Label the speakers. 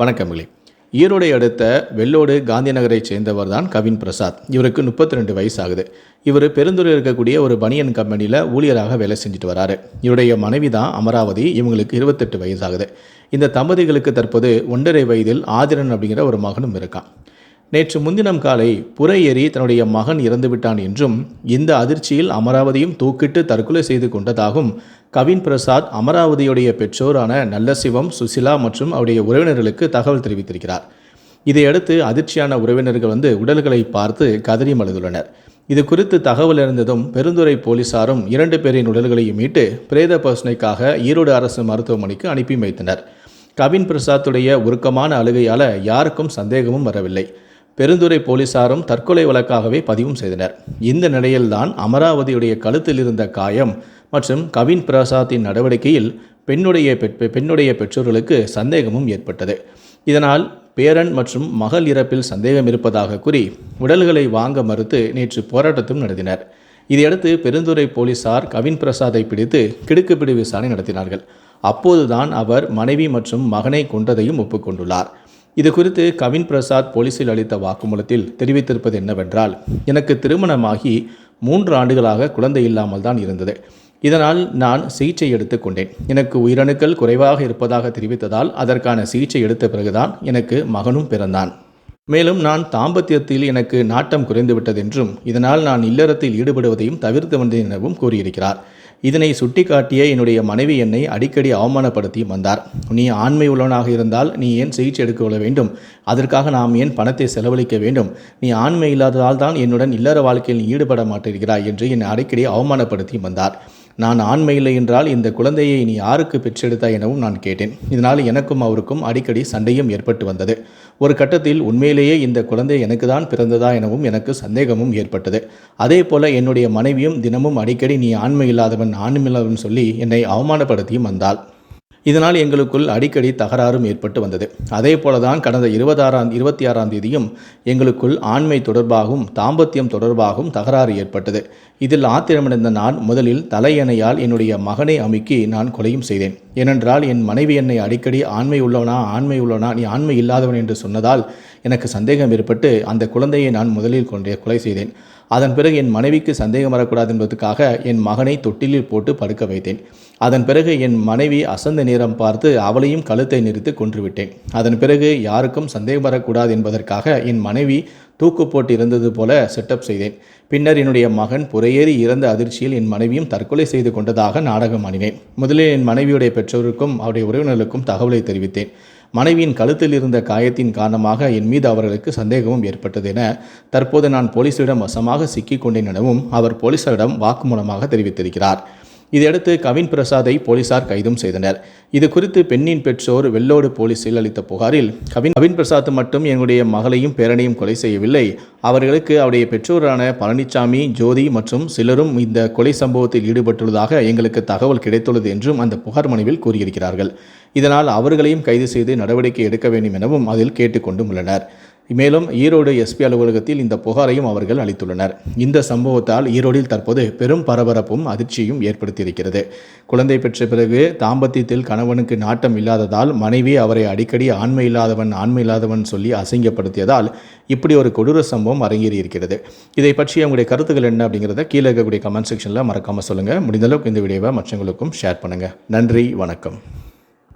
Speaker 1: வணக்கங்களே ஈரோடை அடுத்த வெள்ளோடு காந்தி நகரைச் சேர்ந்தவர் தான் கவின் பிரசாத். இவருக்கு முப்பத்தி ரெண்டு வயசு ஆகுது இவர் பெருந்துறை இருக்கக்கூடிய ஒரு பனியன் கம்பெனியில் ஊழியராக வேலை செஞ்சுட்டு வராரு. இவருடைய மனைவி தான் அமராவதி. இவங்களுக்கு இருபத்தெட்டு வயசு ஆகுது இந்த தம்பதிகளுக்கு தற்போது ஒன்றரை வயதில் ஆதிரன் அப்படிங்கிற ஒரு மகனும் இருக்கான். நேற்று முன்தினம் காலை புற ஏறி தன்னுடைய மகன் இறந்துவிட்டான் என்றும் இந்த அதிர்ச்சியில் அமராவதியும் தூக்கிட்டு தற்கொலை செய்து கொண்டதாகவும் கவின் பிரசாத் அமராவதியுடைய பெற்றோரான நல்லசிவம் சுசிலா மற்றும் அவருடைய உறவினர்களுக்கு தகவல் தெரிவித்திருக்கிறார். இதையடுத்து அதிர்ச்சியான உறவினர்கள் வந்து உடல்களை பார்த்து கதறி மழுதுள்ளனர். இது குறித்து தகவல் அறிந்ததும் பெருந்துறை போலீசாரும் இரண்டு பேரின் உடல்களையும் மீட்டு பிரேத பர்சனைக்காக ஈரோடு அரசு மருத்துவமனைக்கு அனுப்பி வைத்தனர். கவின் பிரசாத்துடைய உருக்கமான அழுகையால் யாருக்கும் சந்தேகமும் வரவில்லை. பெருந்துறை போலீசாரும் தற்கொலை வழக்காகவே பதிவும் செய்தனர். இந்த நிலையில்தான் அமராவதியுடைய கழுத்தில் இருந்த காயம் மற்றும் கவின் பிரசாத்தின் நடவடிக்கையில் பெண்ணுடைய பெற்- பெண்ணுடைய பெற்றோர்களுக்கு சந்தேகமும் ஏற்பட்டது. இதனால் பேரன் மற்றும் மகள் இறப்பில் சந்தேகம் இருப்பதாக கூறி உடல்களை வாங்க மறுத்து நேற்று போராட்டத்தும் நடத்தினர். இதையடுத்து பெருந்துறை போலீசார் கவின் பிரசாத்தை பிடித்து கிடுக்குப்பிடி விசாரணை நடத்தினார்கள். அப்போதுதான் அவர் மனைவி மற்றும் மகனை கொன்றதையும் ஒப்புக்கொண்டுள்ளார். இது குறித்து கவின் பிரசாத் போலீசில் அளித்த வாக்குமூலத்தில் தெரிவித்திருப்பது என்னவென்றால் எனக்கு திருமணமாகி மூன்று ஆண்டுகளாக குழந்தை இல்லாமல் தான் இருந்தது. இதனால் நான் சிகிச்சை எடுத்துக்கொண்டேன் எனக்கு உயிரணுக்கள் குறைவாக இருப்பதாக தெரிவித்ததால் அதற்கான சிகிச்சை எடுத்த பிறகுதான் எனக்கு மகனும் பிறந்தான். மேலும் நான் தாம்பத்தியத்தில் எனக்கு நாட்டம் குறைந்துவிட்டதென்றும் இதனால் நான் இல்லறத்தில் ஈடுபடுவதையும் தவிர்த்து வந்தேன் எனவும் கூறியிருக்கிறார். இதனை சுட்டிக்காட்டிய என்னுடைய மனைவி என்னை அடிக்கடி அவமானப்படுத்தி வந்தார். நீ ஆண்மை உள்ளவனாக இருந்தால் நீ ஏன் சிகிச்சை எடுக்க வேண்டும்? அதற்காக நாம் ஏன் பணத்தை செலவழிக்க வேண்டும்? நீ ஆண்மை இல்லாததால் தான் என்னுடன் இல்லற வாழ்க்கையில் ஈடுபட மாட்டிருக்கிறாய் என்று என்னை அடிக்கடி அவமானப்படுத்தி வந்தார். நான் ஆண்மை இல்லை என்றால் இந்த குழந்தையை நீ யாருக்கு பெற்றெடுத்தாய் எனவும் நான் கேட்டேன். இதனால் எனக்கும் அவருக்கும் அடிக்கடி சண்டையும் ஏற்பட்டு வந்தது. ஒரு கட்டத்தில் உண்மையிலேயே இந்த குழந்தை எனக்கு தான் பிறந்ததா எனவும் எனக்கு சந்தேகமும் ஏற்பட்டது. அதே போல என்னுடைய மனைவியும் தினமும் அடிக்கடி நீ ஆண்மை இல்லாதவன் ஆண்மை இல்லாதவன் சொல்லி என்னை அவமானப்படுத்தியும் வந்தாள். இதனால் எங்களுக்குள் அடிக்கடி தகராறும் ஏற்பட்டு வந்தது. அதே போலதான் கடந்த இருபதாறாம் இருபத்தி ஆறாம் தேதியும் எங்களுக்குள் ஆண்மை தொடர்பாகவும் தாம்பத்தியம் தொடர்பாகவும் தகராறு ஏற்பட்டது. இதில் ஆத்திரமடைந்த நான் முதலில் தலையணையால் என்னுடைய மகனை அமுக்கி நான் கொலையும் செய்தேன். ஏனென்றால் என் மனைவி என்னை அடிக்கடி ஆண்மை உள்ளவனா ஆண்மை உள்ளவனா நீ ஆண்மை இல்லாதவன் என்று சொன்னதால் எனக்கு சந்தேகம் ஏற்பட்டு அந்த குழந்தையை நான் முதலில் கொண்டே கொலை செய்தேன். அதன் பிறகு என் மனைவிக்கு சந்தேகம் வரக்கூடாது என்பதற்காக என் மகனை தொட்டிலில் போட்டு படுக்க வைத்தேன். அதன் பிறகு என் மனைவி அசந்த நேரம் பார்த்து அவளையும் கழுத்தை நிறுத்து கொன்றுவிட்டேன் அதன் பிறகு யாருக்கும் சந்தேகம் வரக்கூடாது என்பதற்காக என் மனைவி தூக்கு போட்டு இருந்தது போல செட்டப் செய்தேன். பின்னர் என்னுடைய மகன் புறையேறி இறந்த அதிர்ச்சியில் என் மனைவியும் தற்கொலை செய்து கொண்டதாக நாடகம் ஆடினேன். முதலில் என் மனைவியுடைய பெற்றோருக்கும் அவருடைய உறவினர்களுக்கும் தகவலை தெரிவித்தேன். மனைவியின் கழுத்தில் இருந்த காயத்தின் காரணமாக என் மீது அவர்களுக்கு சந்தேகமும் ஏற்பட்டது என தற்போது நான் போலீசிடம் வசமாக சிக்கிக் கொண்டேன் எனவும் அவர் போலீசாரிடம் வாக்குமூலமாக தெரிவித்திருக்கிறார். இதையடுத்து கவின் பிரசாத்தை போலீசார் கைதும் செய்தனர். இது குறித்து பெண்ணின் பெற்றோர் வெள்ளோடு போலீசில் அளித்த புகாரில் கவின் கவின் பிரசாத் மட்டும் என்னுடைய மகளையும் பேரனையும் கொலை செய்யவில்லை. அவர்களுக்கு அவருடைய பெற்றோரான பழனிசாமி ஜோதி மற்றும் சிலரும் இந்த கொலை சம்பவத்தில் ஈடுபட்டுள்ளதாக எங்களுக்கு தகவல் கிடைத்துள்ளது என்றும் அந்த புகார் மனுவில் கூறியிருக்கிறார்கள். இதனால் அவர்களையும் கைது செய்து நடவடிக்கை எடுக்க வேண்டும் எனவும் அதில் கேட்டுக்கொண்டும் உள்ளனர். மேலும் ஈரோடு எஸ்பி அலுவலகத்தில் இந்த புகாரையும் அவர்கள் அளித்துள்ளனர். இந்த சம்பவத்தால் ஈரோடில் தற்போது பெரும் பரபரப்பும் அதிர்ச்சியும் ஏற்படுத்தியிருக்கிறது. குழந்தை பெற்ற பிறகு தாம்பத்தியத்தில் கணவனுக்கு நாட்டம் இல்லாததால் மனைவி அவரை அடிக்கடி ஆண்மை இல்லாதவன் ஆண்மை இல்லாதவன் சொல்லி அசிங்கப்படுத்தியதால் இப்படி ஒரு கொடூர சம்பவம் அரங்கேறியிருக்கிறது. இதை பற்றி அவங்களுடைய கருத்துக்கள் என்ன அப்படிங்கிறத கீழே இருக்கக்கூடிய கமெண்ட் செக்ஷனில் மறக்காமல் சொல்லுங்கள் முடிந்தளவுக்கு இந்த வீடியோவை மற்றவங்களுக்கும் ஷேர் பண்ணுங்கள் நன்றி வணக்கம்.